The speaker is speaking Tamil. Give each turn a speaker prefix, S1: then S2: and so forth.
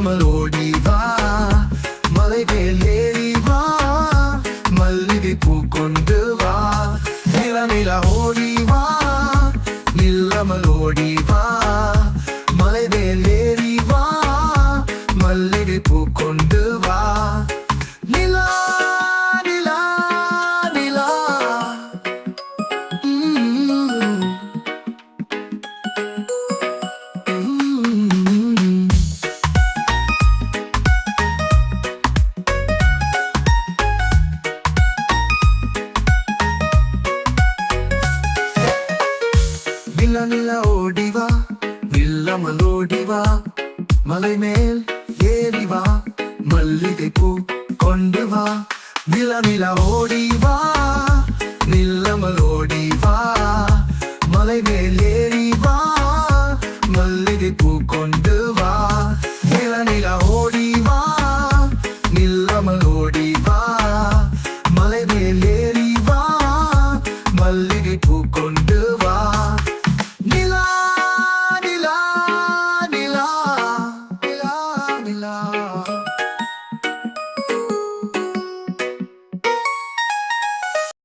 S1: விடாமல் ஓடி வா. மலை மேல் ஏறி வா. மல்லிகை பூ கொண்டு வா. நில நில ஓடி வா. நில்லாமல் வா. நில நில ஓடிவா நில்லமல் ஓடிவா. மலை மேல் ஏறிவா மல்லிகை பூ கொண்டு வா. நில நில ஓடிவா நில்லமல் ஓடிவா. மலை மேல் ஏறிவா மல்லிகை பூ கொண்டு வா. நில நில ஓடி Hallelujah.